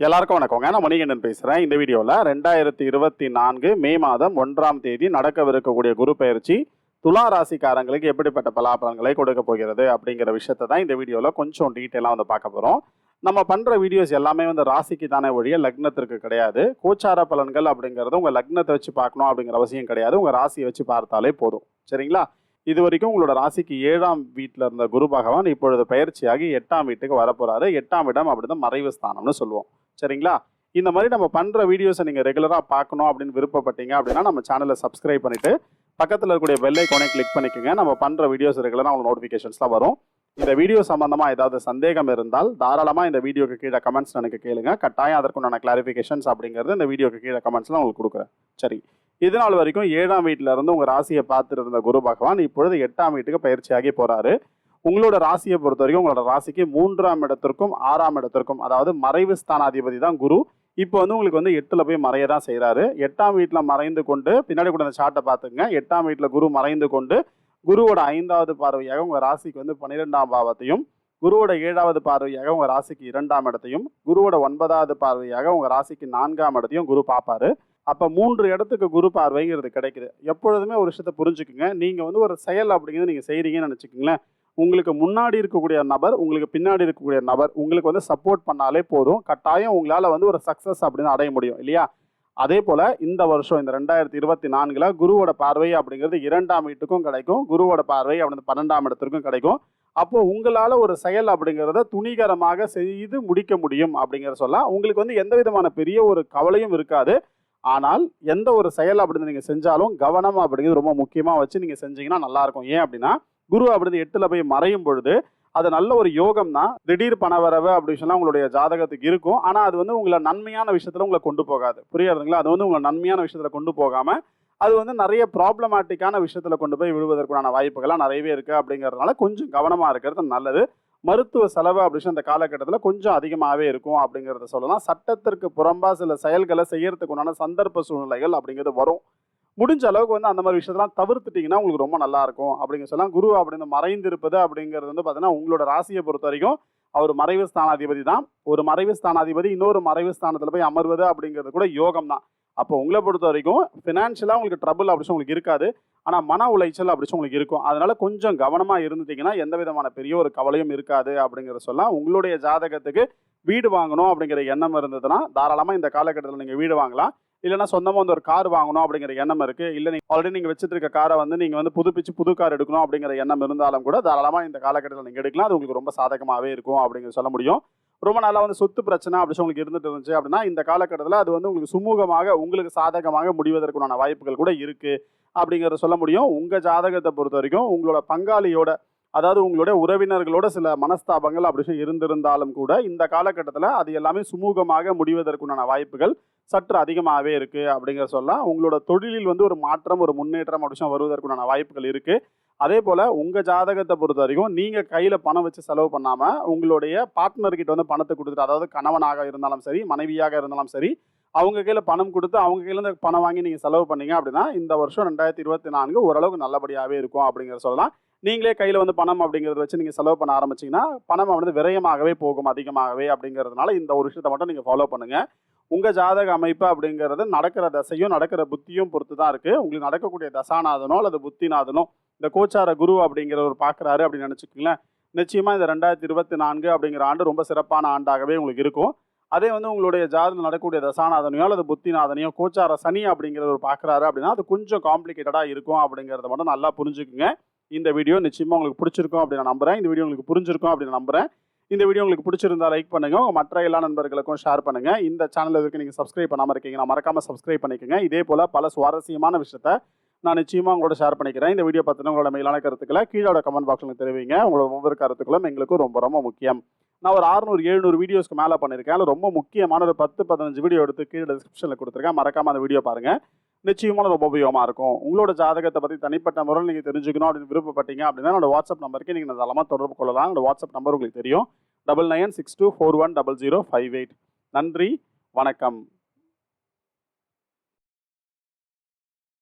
எல்லாருக்கும் வணக்கங்க. நான் மணிகண்டன் பேசுகிறேன் இந்த வீடியோவில் ரெண்டாயிரத்தி இருபத்தி நான்கு மே மாதம் ஒன்றாம் தேதி நடக்கவிருக்கக்கூடிய குரு பயிற்சி துலா ராசிக்காரங்களுக்கு எப்படிப்பட்ட பலாபலன்களை கொடுக்க போகிறது அப்படிங்கிற விஷயத்தை தான் இந்த வீடியோவில் கொஞ்சம் டீட்டெயிலாக வந்து பார்க்க போகிறோம் நம்ம பண்ணுற வீடியோஸ் எல்லாமே வந்து ராசிக்கு தானே ஒழிய லக்னத்திற்கு கிடையாது. கோச்சார பலன்கள் அப்படிங்கிறது உங்கள் லக்னத்தை வச்சு பார்க்கணும் அப்படிங்கிற அவசியம் கிடையாது. உங்கள் ராசியை வச்சு பார்த்தாலே போதும். சரிங்களா? இது வரைக்கும் உங்களோட ராசிக்கு ஏழாம் வீட்டில் இருந்த குரு பகவான் இப்பொழுது பயிற்சியாகி எட்டாம் வீட்டுக்கு வரப்போகிறாரு எட்டாம் இடம் அப்படிதான் மறைவு ஸ்தானம்னு சொல்லுவோம். சரிங்களா? இந்த மாதிரி நம்ம பண்ணுற வீடியோஸை நீங்கள் ரெகுலராக பார்க்கணும் அப்படின்னு விருப்பப்பட்டீங்க அப்படின்னா நம்ம சேனலை சப்ஸ்கிரைப் பண்ணிவிட்டு பக்கத்தில் இருக்கக்கூடிய வெள்ளை ஐக்கானை கிளிக் பண்ணிக்கோங்க. நம்ம பண்ணுற வீடியோஸ் ரெகுலராக உங்களுக்கு நோட்டிஃபிகேஷன்ஸ்லாம் வரும். இந்த வீடியோ சம்மந்தமாக ஏதாவது சந்தேகம் இருந்தால் தாராளமாக இந்த வீடியோக்கு கீழே கமெண்ட்ஸ் எனக்கு கேளுங்க. கட்டாயம் அதற்குண்டான கிளாரிஃபிகேஷன்ஸ் அப்படிங்கிறது இந்த வீடியோக்கு கீழே கமெண்ட்ஸ்லாம் உங்களுக்கு கொடுக்குறேன். சரி. இது நாள் வரைக்கும் ஏழாம் வீட்டில் இருந்து உங்கள் ராசியை பார்த்துட்டு இருந்த குரு பகவான் இப்பொழுது எட்டாம் வீட்டுக்கு பயிற்சியாகி போகிறாரு உங்களோட ராசியை பொறுத்த வரைக்கும் உங்களோட ராசிக்கு மூன்றாம் இடத்திற்கும் ஆறாம் இடத்திற்கும் அதாவது மறைவு ஸ்தானாதிபதி தான் குரு. இப்போ வந்து உங்களுக்கு வந்து எட்டில் போய் மறைய தான் செய்கிறாரு எட்டாம் வீட்டில் மறைந்து கொண்டு பின்னாடி கூட அந்த சார்ட்டை பார்த்துங்க எட்டாம் வீட்டில் குரு மறைந்து கொண்டு குருவோட ஐந்தாவது பார்வையாக உங்கள் ராசிக்கு வந்து பன்னிரெண்டாம் பாவத்தையும் குருவோட ஏழாவது பார்வையாக உங்கள் ராசிக்கு இரண்டாம் இடத்தையும் குருவோட ஒன்பதாவது பார்வையாக உங்கள் ராசிக்கு நான்காம் இடத்தையும் குரு பார்ப்பாரு. அப்போ மூன்று இடத்துக்கு குரு பார்வைங்கிறது கிடைக்குது. எப்பொழுதுமே ஒரு விஷயத்தை புரிஞ்சுக்குங்க. நீங்கள் வந்து ஒரு செயல் அப்படிங்கிறது நீங்கள் செய்கிறீங்கன்னு நினச்சிக்கோங்களேன். உங்களுக்கு முன்னாடி இருக்கக்கூடிய நபர் உங்களுக்கு பின்னாடி இருக்கக்கூடிய நபர் உங்களுக்கு வந்து சப்போர்ட் பண்ணாலே போதும். கட்டாயம் உங்களால் வந்து ஒரு சக்ஸஸ் அப்படின்னு அடைய முடியும் இல்லையா? அதே போல் இந்த வருஷம் இந்த ரெண்டாயிரத்தி இருபத்தி நான்கில் குருவோட பார்வை அப்படிங்கிறது இரண்டாம் வீட்டுக்கும் கிடைக்கும். குருவோட பார்வை அப்படின்னு பன்னெண்டாம் இடத்திற்கும் கிடைக்கும். அப்போ உங்களால் ஒரு செயல் அப்படிங்கிறத துணிகரமாக செய்து முடிக்க முடியும் அப்படிங்கிற சொல்ல உங்களுக்கு வந்து எந்த விதமான பெரிய ஒரு கவலையும் இருக்காது. ஆனால் எந்த ஒரு செயல் அப்படின்னு நீங்கள் செஞ்சாலும் கவனம் அப்படிங்கிறது ரொம்ப முக்கியமாக வச்சு நீங்கள் செஞ்சீங்கன்னா நல்லாயிருக்கும் ஏன் அப்படின்னா குரு அப்படி எட்டில் போய் மறையும் பொழுது அது நல்ல ஒரு யோகம் தான் திடீர் பணவரவு அப்படின்னு சொன்னா உங்களுடைய ஜாதகத்துக்கு இருக்கும். ஆனால் அது வந்து உங்களை நன்மையான விஷயத்தில் உங்களை கொண்டு போகாது. புரியாதுங்களா? அது வந்து உங்களை நன்மையான விஷயத்தில் கொண்டு போகாமல் அது வந்து நிறைய ப்ராப்ளமேட்டிக்கான விஷயத்தில் கொண்டு போய் விழுவதற்குண்டான வாய்ப்புகள்லாம் நிறையவே இருக்குது அப்படிங்கிறதுனால கொஞ்சம் கவனமாக இருக்கிறது நல்லது. மருத்துவ செலவு அப்படின்னு அந்த காலகட்டத்தில் கொஞ்சம் அதிகமாகவே இருக்கும் அப்படிங்கிறத சொல்லலாம். சட்டத்திற்கு புறம்பாக சில செயல்களை செய்யறதுக்கு உண்டான சந்தர்ப்ப சூழ்நிலைகள் அப்படிங்கிறது வரும். முடிஞ்ச அளவுக்கு வந்து அந்த மாதிரி விஷயத்தெல்லாம் தவிர்த்துட்டிங்கன்னா உங்களுக்கு ரொம்ப நல்லா இருக்கும் அப்படிங்க சொல்லலாம். குரு அப்படின்னு மறைந்திருப்பது அப்படிங்கிறது வந்து பார்த்தீங்கன்னா உங்களோட ராசியை பொறுத்த வரைக்கும் அவர் மறைவு ஸ்தானாதிபதி தான். ஒரு மறைவு ஸ்தானாதிபதி இன்னொரு மறைவு ஸ்தானத்தில் போய் அமர்வது அப்படிங்கிறது கூட யோகம் தான். அப்போ உங்களை பொறுத்த வரைக்கும் ஃபினான்ஷியலாக உங்களுக்கு ட்ரபுள் அப்படி உங்களுக்கு இருக்காது. ஆனால் மன உளைச்சல் அப்படி உங்களுக்கு இருக்கும். அதனால கொஞ்சம் கவனமாக இருந்துட்டீங்கன்னா எந்த விதமான பெரிய ஒரு கவலையும் இருக்காது அப்படிங்கிற சொல்லலாம். உங்களுடைய ஜாதகத்துக்கு வீடு வாங்கணும் அப்படிங்கிற எண்ணம் இருந்ததுன்னா தாராளமாக இந்த காலகட்டத்தில் நீங்கள் வீடு வாங்கலாம். இல்லைன்னா சொந்தமாக வந்து ஒரு கார் வாங்கணும் அப்படிங்கிற எண்ணம் இருக்குது இல்லை நீங்கள் ஆல்ரெடி நீங்கள் வச்சுட்டு இருக்க காரை வந்து நீங்கள் வந்து புதுப்பிச்சு புது கார் எடுக்கணும் அப்படிங்கிற எண்ணம் இருந்தாலும் கூட தாராளமாக இந்த காலகட்டத்தில் நீங்கள் எடுக்கலாம். அது உங்களுக்கு ரொம்ப சாதகமாகவே இருக்கும் அப்படிங்கிறது சொல்ல முடியும். ரொம்ப நாளாக வந்து சொத்து பிரச்சனை அப்படி உங்களுக்கு இருந்துட்டு இருந்துச்சு அப்படின்னா இந்த காலகட்டத்தில் அது வந்து உங்களுக்கு சுமூகமாக உங்களுக்கு சாதகமாக முடிவதற்குண்டான வாய்ப்புகள் கூட இருக்குது அப்படிங்கிறத சொல்ல முடியும். உங்கள் ஜாதகத்தை பொறுத்த வரைக்கும் உங்களோட பங்காளியோட அதாவது உங்களுடைய உறவினர்களோட சில மனஸ்தாபங்கள் அப்படி சொல்லி இருந்திருந்தாலும் கூட இந்த காலகட்டத்தில் அது எல்லாமே சுமூகமாக முடிவதற்குண்டான வாய்ப்புகள் சற்று அதிகமாகவே இருக்குது அப்படிங்கிற சொல்லலாம். உங்களோட தொழிலில் வந்து ஒரு மாற்றம் ஒரு முன்னேற்றம் அப்படி வருவதற்குண்டான வாய்ப்புகள் இருக்குது அதே போல் உங்கள் ஜாதகத்தை பொறுத்த வரைக்கும் நீங்கள் கையில் பணம் வச்சு செலவு பண்ணாமல் உங்களுடைய பார்ட்னர்கிட்ட வந்து பணத்தை கொடுத்துட்டு அதாவது கணவனாக இருந்தாலும் சரி மனைவியாக இருந்தாலும் சரி அவங்க கையில் பணம் கொடுத்து அவங்க கையில பணம் வாங்கி நீங்கள் செலவு பண்ணீங்க அப்படின்னா இந்த வருஷம் ரெண்டாயிரத்தி இருபத்தி நான்கு ஓரளவுக்கு நல்லபடியாகவே இருக்கும் அப்படிங்கிற சொல்லலாம். நீங்களே கையில் வந்து பணம் அப்படிங்கிறத வச்சு நீங்கள் செலவு பண்ண ஆரம்பிச்சிங்கன்னா பணம் வந்து விரயமாகவே போகும் அதிகமாகவே அப்படிங்கிறதுனால இந்த ஒரு விஷயத்தை மட்டும் நீங்கள் ஃபாலோ பண்ணுங்கள் உங்கள் ஜாதக அமைப்பு அப்படிங்கிறது நடக்கிற தசையும் நடக்கிற புத்தியும் பொறுத்து தான் இருக்குது உங்களுக்கு நடக்கக்கூடிய தசாநாதனோ அல்லது புத்திநாதனோ இந்த கோச்சார குரு அப்படிங்கிறவர் பார்க்குறாரு அப்படின்னு நினச்சிக்கோங்களேன். நிச்சயமாக இந்த ரெண்டாயிரத்தி இருபத்தி நான்கு அப்படிங்கிற ஆண்டு ரொம்ப சிறப்பான ஆண்டாகவே உங்களுக்கு இருக்கும். அதே வந்து உங்களுடைய ஜாதகம் நடக்கக்கூடிய தசாநாதனையோ அல்லது புத்திநாதனையோ கோச்சார சனி அப்படிங்கிறவர் பார்க்குறாரு அப்படின்னா அது கொஞ்சம் காம்ப்ளிகேட்டடாக இருக்கும் அப்படிங்கிறத மட்டும் நல்லா புரிஞ்சுக்குங்க. இந்த வீடியோ நிச்சயமாக உங்களுக்கு பிடிச்சிருக்கும் அப்படின்னு நான் நம்புறேன். இந்த வீடியோ உங்களுக்கு புரிஞ்சிருக்கும் அப்படின்னு நம்புகிறேன் இந்த வீடியோ உங்களுக்கு பிடிச்சிருந்தா லைக் பண்ணுங்கள் உங்கள் மற்ற எல்லா நண்பர்களுக்கும் ஷேர் பண்ணுங்கள் இந்த சேனல் இதுக்கு நீங்கள் சப்ஸ்கிரைப் இருக்கீங்க இருக்கீங்கன்னா மறக்காமல் சப்ஸ்கிரைப் பண்ணிக்கோங்க. இதே போல் பல சுவாரஸ்யமான விஷயத்த நான் நிச்சயமாக உங்களோட ஷேர் பண்ணிக்கிறேன். இந்த வீடியோ பத்தின உங்களோட மேலான கருத்துக்களை கீழோட கமெண்ட் பாக்ஸில் தெரிவிங்க. உங்களோட ஒவ்வொரு கருத்துக்களும் எங்களுக்கு ரொம்ப ரொம்ப முக்கியம். நான் ஒரு ஆறுநூறு எழுநூறு வீடியோஸ்க்கு மேலே பண்ணியிருக்கேன். அதில் ரொம்ப முக்கியமான ஒரு பத்து பதினஞ்சு வீடியோ எடுத்து கீழே டிஸ்கிரிப்ஷனில் கொடுத்துருக்கேன். மறக்காமல் அந்த வீடியோ பாருங்கள் நிச்சயமான ரொம்ப உபயோகமாக இருக்கும். உங்களோட ஜாதகத்தை பற்றி தனிப்பட்ட முறையில் நீங்கள் தெரிஞ்சுக்கணும் அப்படின்னு விருப்பப்பட்டீங்க அப்படின்னா என்னோட வாட்ஸ்அப் நம்பருக்கு நீங்கள் தாராளமாக தொடர்பு கொள்ளலாம். என்னோட வாட்ஸ்அப் நம்பர் உங்களுக்கு தெரியும். Double nine six two four one double zero five eight நன்றி. வணக்கம்.